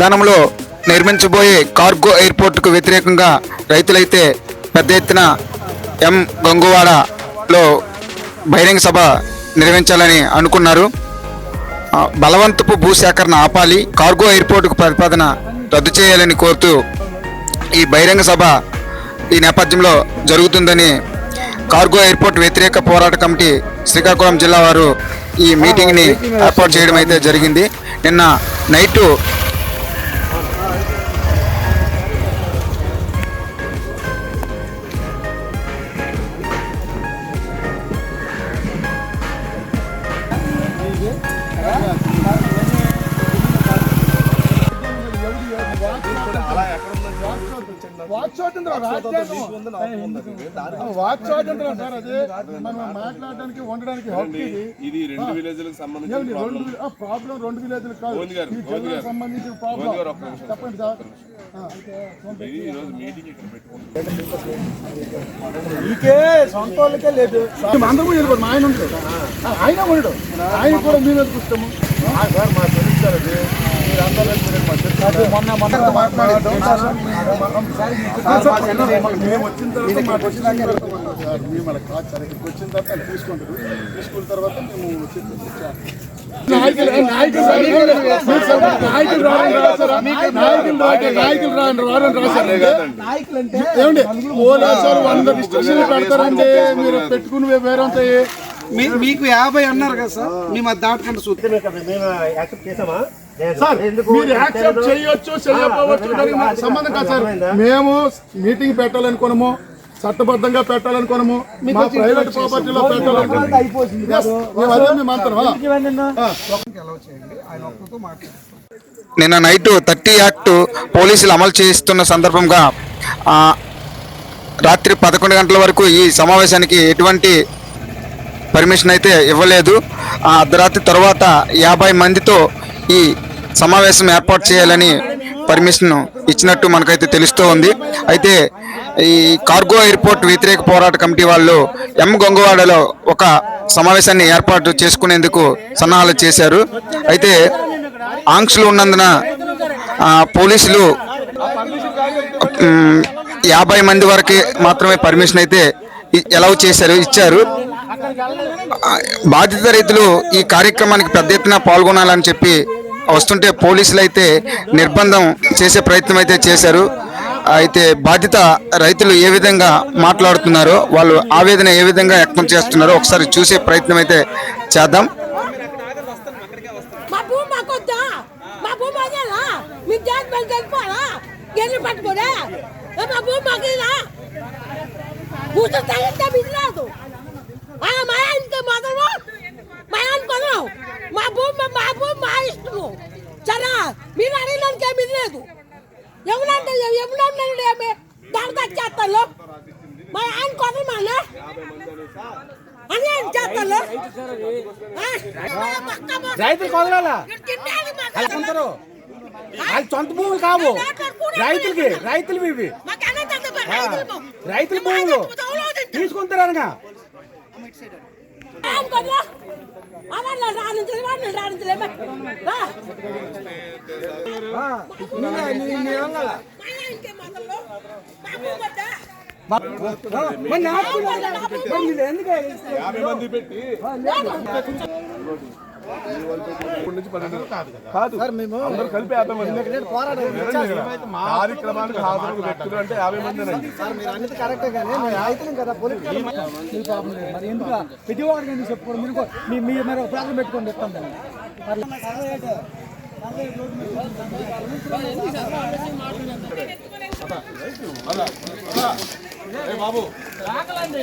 ధనంలో నిర్మించబోయే cargo ఎయిర్పోర్టుకు వ్యతిరేకంగా రైతులైతే పెద్ద ఎత్తున ఎం గంగువాడలో బహిరంగ సభ నిర్వహించాలని అనుకున్నారు. బలవంతపు భూసేకరణ ఆపాలి కార్గో ఎయిర్పోర్టుకు ప్రతిపాదన రద్దు చేయాలని కోరుతూ ఈ బహిరంగ సభ ఈ నేపథ్యంలో జరుగుతుందని కార్గో ఎయిర్పోర్ట్ వ్యతిరేక పోరాట కమిటీ శ్రీకాకుళం జిల్లా వారు ఈ మీటింగ్ని ఏర్పాటు చేయడం అయితే జరిగింది. నిన్న నైటు వాక్ స్వాతంత్రం వాక్ స్వాతంత్రం సార్ అది. మనం మాట్లాడడానికి ఉండడానికి హక్కు ఇది. రెండు విలేజ్లకు రెండు ఆ ప్రాబ్లం రెండు విలేజ్లు కాదు. మోదీ మోదీ. సంబంధించిన మోదీ ప్రాబ్లం. చెప్పండి సార్. ఆ. ఇది ఈ రోజు మీటింగ్ ఇక్కడ పెట్టుకుంటాం మీకే సొంత వాళ్ళకే లేదు. అందరూ మా ఆయన ఉంటాడు ఆయన ఉండడు. ఆయన కూడా ఇస్తాము ఆ, సార్ మాకు తెలుసు మేము వచ్చిన తర్వాత మాకు వచ్చిన మేము కాదు సార్ ఇక్కడికి వచ్చిన తర్వాత తీసుకుంటారు తీసుకున్న తర్వాత మేము వచ్చి- నాయకులు నాయకులు నాయకులు రాని రాశారా నాయకులు రాని నాయకులు రాని రారని రాశారు ఏమండి పోలీసులు వంద రిస్ట్రిక్షన్లు పెడతారండి మీరు పెట్టుకుని వేరేంత మీకు యాభై అన్నారు కదా సార్ మేము అది దాటుకుంటూ చూద్దాం సార్ మీరు యాక్సెప్ట్ చేయొచ్చు చేయకపోవచ్చు దానికి సంబంధం కాదు సార్. మేము మీటింగ్ పెట్టాలనుకోనము చట్టబద్ధంగా పెట్టాలనుకోనము మా ప్రైవేట్ ప్రాపర్టీలో ఆ. నిన్న నైట్ థర్టీ యాక్ట్ పోలీసులు అమలు చేస్తున్న సందర్భంగా ఆ, రాత్రి పదకొండు గంటల వరకు ఈ సమావేశానికి ఎటువంటి పర్మిషన్ అయితే ఇవ్వలేదు. ఆ అర్ధరాత్రి తర్వాత యాభై మందితో ఈ సమావేశం ఏర్పాటు చేయాలని పర్మిషన్ ఇచ్చినట్టు మనకైతే తెలుస్తూ ఉంది. అయితే ఈ కార్గో ఎయిర్పోర్ట్ వ్యతిరేక పోరాట కమిటీ వాళ్ళు ఎం గొంగవాడలో ఒక సమావేశాన్ని ఏర్పాటు చేసుకునేందుకు సన్నాహాలు చేశారు. అయితే ఆంక్షలు ఉన్నందున పోలీసులు యాభై మంది వరకే మాత్రమే పర్మిషన్ అయితే ఎలవ్ చేశారు ఇచ్చారు. బాధిత రైతులు ఈ కార్యక్రమానికి పెద్ద ఎత్తున పాల్గొనాలని చెప్పి వస్తుంటే పోలీసులు అయితే నిర్బంధం చేసే ప్రయత్నం అయితే చేశారు. అయితే బాధిత రైతులు ఏ విధంగా మాట్లాడుతున్నారో వాళ్ళు ఆవేదన ఏ విధంగా వ్యక్తం చేస్తున్నారో ఒకసారి చూసే ప్రయత్నం అయితే చేద్దాం. మా మా భూమి మీ భూమి మా ఇష్టము సరే మీరు అడిగినానికి ఏమి ఇది లేదు ఏమనంటే ఏమన్నా ఏమి? దాని చేస్తాను మా ఆయన కొనమానా అని ఏం చేస్తాను. రైతులు కొదలాలా అందరూ అది సొంత భూములు కావు. రైతులకి రైతులు ఇవి. రైతుల భూములు. తీసుకుంటారనగా మరి నాకు మరి మీరు ఎందుకు యాభై మంది పెట్టి ఇప్పటి నుంచి పన్నెండు కాదు అందరూ కలిపి యాభై మంది కార్యక్రమానికి హాజరు వ్యక్తులు అంటే యాభై మంది ప్రతి ఒక్కరికి ఎందుకు చెప్పుకోండి మీరు ప్రాంతం పెట్టుకోండి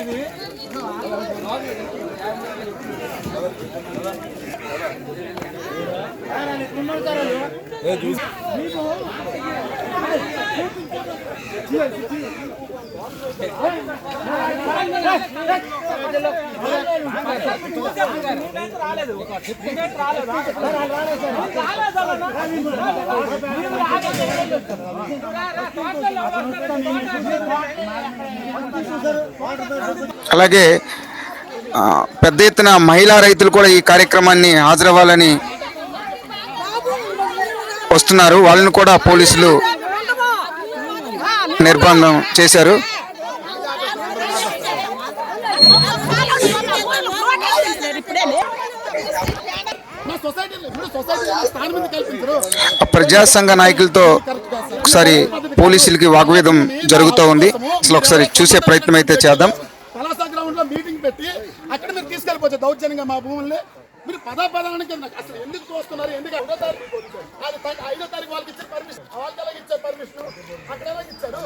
ఇస్తాం అలాగే పెద్ద ఎత్తున మహిళా రైతులు కూడా ఈ కార్యక్రమాన్ని హాజరవ్వాలని వస్తున్నారు. వాళ్ళని కూడా పోలీసులు నిర్బంధం చేశారు. ప్రజాసంఘ ప్రజా సంఘ నాయకులతో ఒకసారి పోలీసులకి వాగ్వేదం జరుగుతూ ఉంది. అసలు ఒకసారి చూసే ప్రయత్నం అయితే చేద్దాం. గ్రౌండ్లో మీటింగ్ పెట్టి అక్కడ మీరు తీసుకెళ్ళిపోవచ్చు దౌర్జన్యంగా మా భూముల్ని మీరు పదా పదానికి అసలు ఎందుకు చూస్తున్నారు ఎందుకు అది త- ఐదో తారీఖు వాళ్ళకి ఇచ్చారు పర్మిషన్ వాళ్ళకి ఎలా ఇచ్చారు పర్మిషన్ అక్కడ ఎలా ఇచ్చారు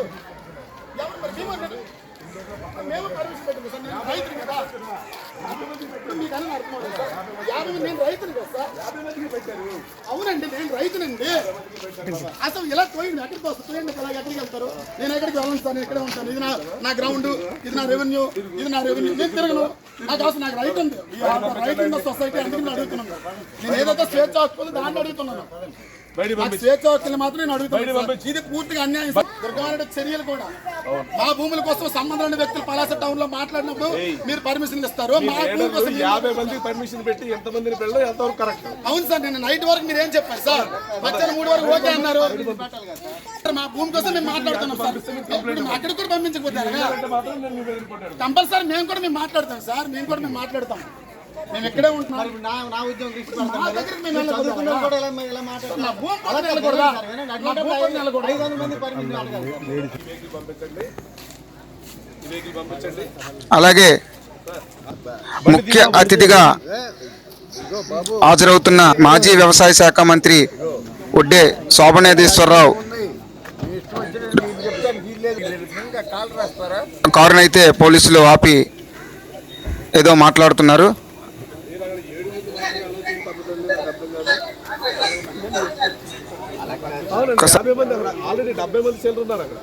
ఎవరు మరి మేము అన్నారు. మేము పర్మిషన్ పెట్టింది సార్ నేను రైతుని కదా ఇప్పుడు మీకు అని అర్థం అవుతుంది సార్ యాభై మంది నేను రైతుని కదా సార్ అవునండి నేను రైతునండి అసలు ఇలా పోయింది ఎక్కడికి వస్తుంది పోయింది ఇలా ఎక్కడికి వెళ్తారు నేను ఎక్కడికి వెళ్ళను సార్ నేను ఇక్కడే ఉంటాను ఇది నా గ్రౌండ్ ఇది నా రెవెన్యూ ఇది నా రెవెన్యూ నేను తిరగను. నాకు అవసరం నాకు రైతు ఉంది. రైతు ఉన్న సొసైటీ అందుకు నేను అడుగుతున్నాను నేను ఏదైతే స్వేచ్ఛ హక్కులు దాన్ని అడుగుతున్నాను స్వేచ్ఛ హక్కులు మాత్రం నేను అడుగుతున్నాను. ఇది పూర్తిగా అన్యాయం. దుర్గమైన చర్యలు కూడా. మా భూముల కోసం సంబంధం వ్యక్తులు పలాస టౌన్లో మాట్లాడినప్పుడు మీరు పర్మిషన్ ఇస్తారు. మా భూమి కోసం మీరు యాభై మందికి పర్మిషన్ పెట్టి ఎంత మందిని పెళ్ళి ఎంతవరకు కరెక్ట్ అవును సార్ నేను నైట్ వరకు మీరు ఏం చెప్పారు సార్? మధ్యాహ్నం మూడు వరకు ఓకే అన్నారు. మా భూమి కోసం మేము మాట్లాడుతున్నాం సార్. అక్కడికి కూడా పంపించకపోతే. కంపల్సరీ మేము కూడా మేము మాట్లాడతాం సార్. మేము కూడా మేము మాట్లాడతాం. మేము ఉంటున్నాం? నా నా ఉద్యోగం అలాగే ముఖ్య అతిథిగా హాజరవుతున్న మాజీ వ్యవసాయ శాఖ మంత్రి ఒడ్డే శోభనేశ్వరరావు కారునైతే పోలీసులు ఆపి ఏదో మాట్లాడుతున్నారు. అవునండి. యాభై మంది అక్కడ. ఆల్రెడీ డెబ్బై మంది సేలు ఉన్నారు అక్కడ.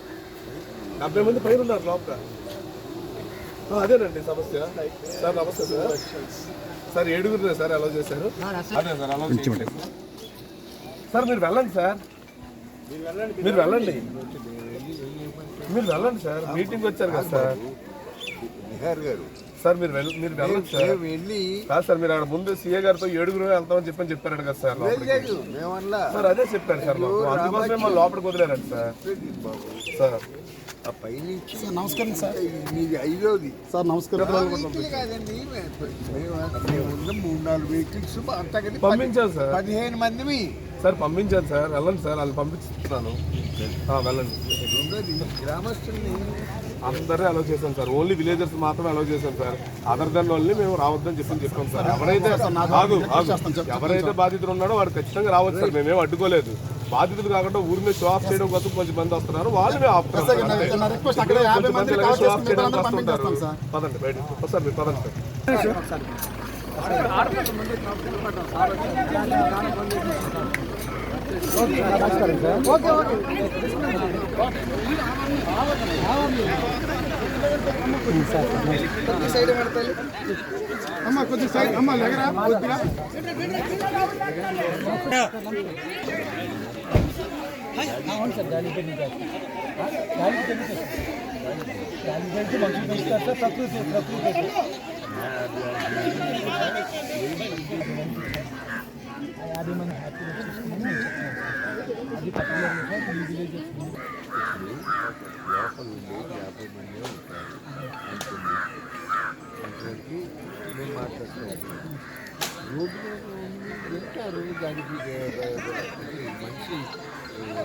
డెబ్బై మంది పైన ఉన్నారు లోపల. అదేనండి సమస్య. సార్ నమస్తే సార్. సార్ ఏడుగురు సార్ అలౌ చేశారు. అదే సార్ అలౌ సార్ మీరు వెళ్ళండి సార్. మీరు వెళ్ళండి. మీరు వెళ్ళండి సార్. మీటింగ్ వచ్చారు కదా సార్. నిహార్ గారు. సార్ మీరు వెళ్ళ మీరు వెళ్ళండి సార్. వెళ్ళి కాదు సార్ మీరు అక్కడ ముందు సీఏ గారితో ఏడుగురు వెళ్తామని చెప్పని చెప్పారు కదా సార్ సార్ అదే చెప్పారు సార్ మాకు. అందుకోసమే మా లోపలికి వదిలేరండి సార్. బాబు. సార్. ఆ పైనుంచి నమస్కారం సార్. మీది ఐదోది. సార్ నమస్కారం. మూడు నాలుగు వెహికల్స్ అంతా కలిపి పంపించాను సార్. పదిహేను మందిమి. సార్ పంపించాను సార్. వెళ్ళండి సార్ వాళ్ళు పంపిస్తున్నాను. ఆ, వెళ్ళండి. గ్రామస్తుల్ని అందరూ అలౌ చేశాను సార్ ఓన్లీ విలేజర్స్ మాత్రమే అలౌ చేశాను సార్ అదర్ దెన్ వాళ్ళని మేము రావద్దని చెప్పి చెప్పాం సార్ ఎవరైతే ఆగు ఆగు ఎవరైతే బాధితులు ఉన్నాడో వాడు ఖచ్చితంగా రావచ్చు సార్ మేమేం అడ్డుకోలేదు బాధితులు కాకుండా ఊరి మీద షో ఆఫ్ చేయడం కోసం కొంచెం మంది వస్తున్నారు వాళ్ళు మేము సార్. షో ఆఫ్ చేయడానికి వస్తుంటారు సార్ పదండి బయట వస్తారు మీరు పదండి సార్ అమ్మ కొద్దిగా సైడ్ అమ్మ లెగరా కొద్దిగా అవును సార్ గాలి పెళ్లి గాలి పెళ్లి గాలి పెళ్లి మనుషులు పెంచుతారు సార్ ప్రకృతి ప్రకృతి లోపల ఉండి యాభై మంది ఉంటారు. అంటుంది అక్కడికి మేము మాట్లాడుతున్నాం రోడ్డు వింటారు దానికి ఏ- ఏ- మనిషి ఏ,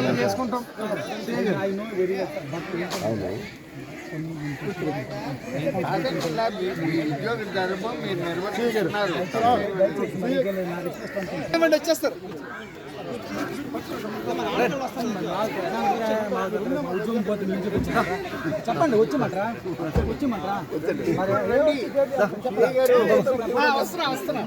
మీరు చేసుకుంటాం మీరు వచ్చేస్తారు ఉద్యోగం పోతే మీ ఇంటికి వచ్చారా? చెప్పండి వచ్చిమంటారా? వచ్చిమంటారా? వస్తున్నా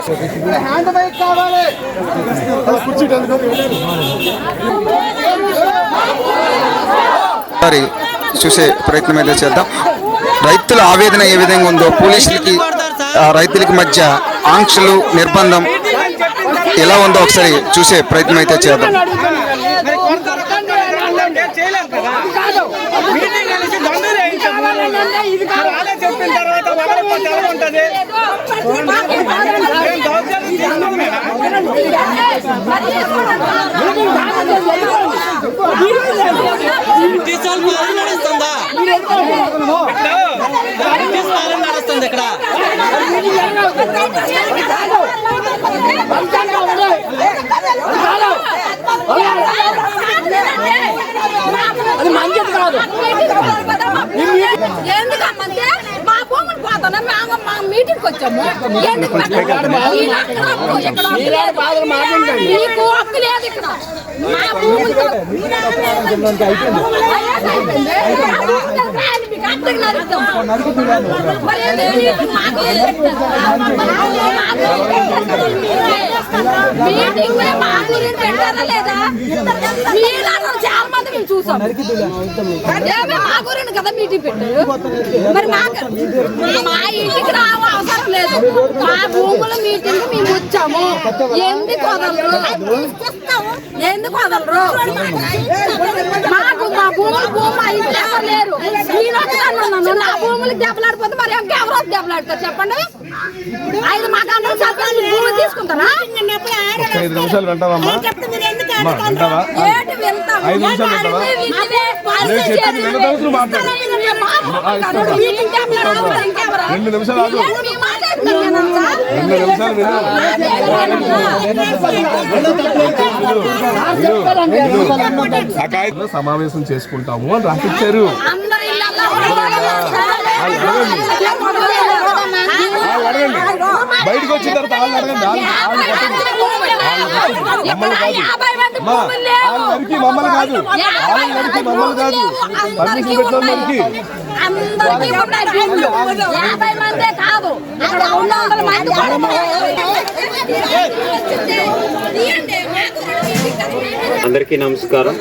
హ్యాండ్ బైక్ కావాలి కుర్చీ మరి చూసే ప్రయత్నం అయితే చేద్దాం. రైతుల ఆవేదన ఏ విధంగా ఉందో పోలీసులకి రైతులకి మధ్య ఆంక్షలు నిర్బంధం ఎలా ఉందో ఒకసారి చూసే ప్రయత్నం అయితే చేద్దాం చెప్పిన తర్వాత వదలకపోతే ఎలా ఉంటది మేము దౌర్జన్యం చేస్తున్నాం మేడం బ్రిటిష్ పాలన నడుస్తుందా బ్రిటిష్ పాలన నడుస్తుంది ఇక్కడ అది మంచిది కాదు పోతాను మేము మా మీటింగ్కి వచ్చాము. ఎందుకు పెట్టాలి? ఈయన అక్కడ హక్కు, ఇక్కడ హక్కు లేదు. నీకు హక్కు లేదు ఇక్కడ. మా భూములు మీకు అద్దెకి నరుకుతాం. మరి ఏంది? మాకు మీటింగ్ మా గురించి పెట్టారా లేదా? మేము చూసాం. మా గురించి కదా మీటింగ్ పెట్టారు. మరి మా ఇంటికి రావ అవసరం లేదు. మా భూముల మీటింగ్ మేము వచ్చాము. ఎందుకు వదలరు? ఎందుకు వదలరు? మాకు మా భూములు భూమి ఇంట్లో ఎవరు లేరు. నేను వచ్చాను నా భూములకు దెబ్బలాడిపోతే మరి ఇంకెవరో దెబ్బలాడతారు చెప్పండి? ఐదు మాకు అందరూ సర్పంచ్ భూమి తీసుకుంటారా? ఐదు నిమిషాలు వింటావా? ఐదు నిమిషాలు? నేను చెప్పేది మాట్లాడు. ఇంకెవరు? రెండు నిమిషాలు ఆగు. రెండు నిమిషాలు విను. సమావేశం చేసుకుంటాము అని రాసిచ్చారు. అడగండి. బయటకు వచ్చిన తర్వాత వాళ్ళు అడగండి. మమ్మల్ని కాదు. నరికి మమ్మల్ని కాదు. పర్మిషన్. యాభై మందే కాదు. వందల మంది అందరికీ నమస్కారం.